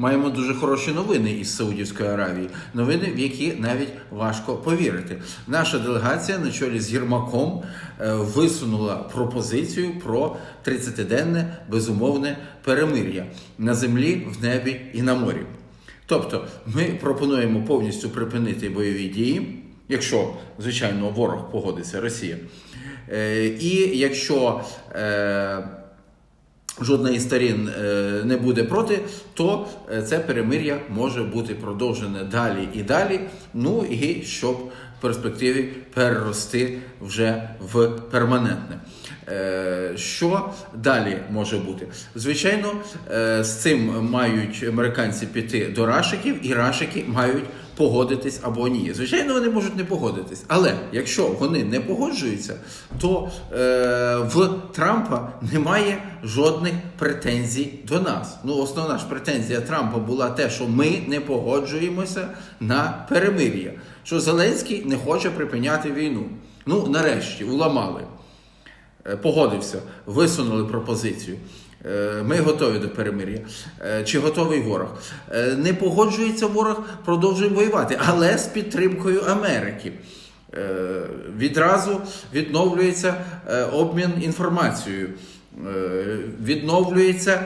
маємо дуже хороші новини із Саудівської Аравії. Новини, в які навіть важко повірити. Наша делегація на чолі з Єрмаком е, висунула пропозицію про 30-денне безумовне перемир'я на землі, в небі і на морі. Тобто, ми пропонуємо повністю припинити бойові дії, якщо, звичайно, ворог погодиться, Росія. Е, І якщо е, жодна із сторін е, не буде проти, то е, це перемир'я може бути продовжене далі і далі. Ну і щоб в перспективі перерости вже в перманентне. Е, Що далі може бути? Звичайно, з цим мають американці піти до рашиків, і рашики мають погодитись або ні. Звичайно, вони можуть не погодитись. Але якщо вони не погоджуються, то е, в Трампа немає жодних претензій до нас. Ну, основна ж претензія Трампа була те, що ми не погоджуємося на перемир'я, що Зеленський не хоче припиняти війну. Ну, нарешті, уламали. Е, Погодився, висунули пропозицію. Е, Ми готові до перемир'я. Е, Чи готовий ворог? Е, Не погоджується ворог, продовжуємо воювати, але з підтримкою Америки. Відразу відновлюється обмін інформацією. Відновлюється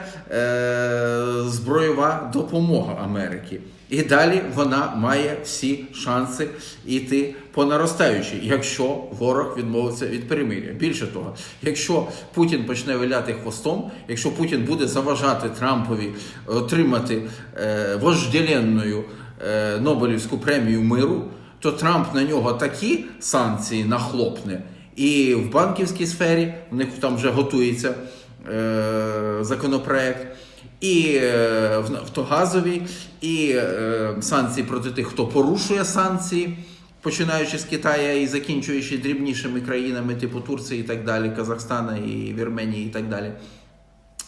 зброєва допомога Америки. І далі вона має всі шанси йти по наростаючій, якщо ворог відмовиться від перемир'я. Більше того, якщо Путін почне виляти хвостом, якщо Путін буде заважати Трампові отримати е, вожделенною е, Нобелівську премію миру, то Трамп на нього такі санкції нахлопне. І в банківській сфері в них там вже готується е, законопроект, і е, в нафтогазовій, і е, санкції проти тих, хто порушує санкції, починаючи з Китаю і закінчуючи дрібнішими країнами, типу Турції і так далі, Казахстана і Вірменії і так далі.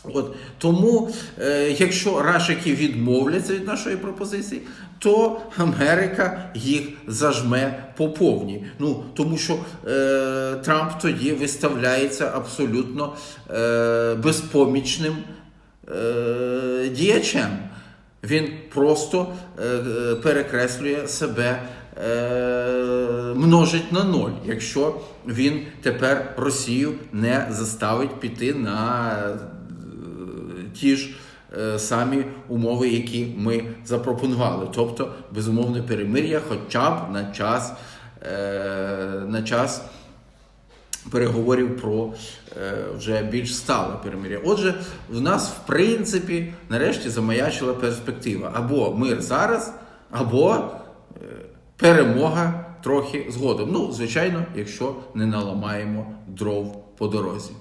От тому, е, якщо рашики відмовляться від нашої пропозиції, то Америка їх зажме по повній. Ну тому що е, Трамп тоді виставляється абсолютно е, безпомічним е, діячем. Він просто е, перекреслює себе. е, Множить на ноль, якщо він тепер Росію не заставить піти на е, ті ж е, самі умови, які ми запропонували. Тобто безумовне перемир'я, хоча б на час, е, на час переговорів про е, вже більш стале перемир'я. Отже, в нас, в принципі, нарешті замаячила перспектива або мир зараз, або е, перемога трохи згодом. Ну, звичайно, якщо не наламаємо дров по дорозі.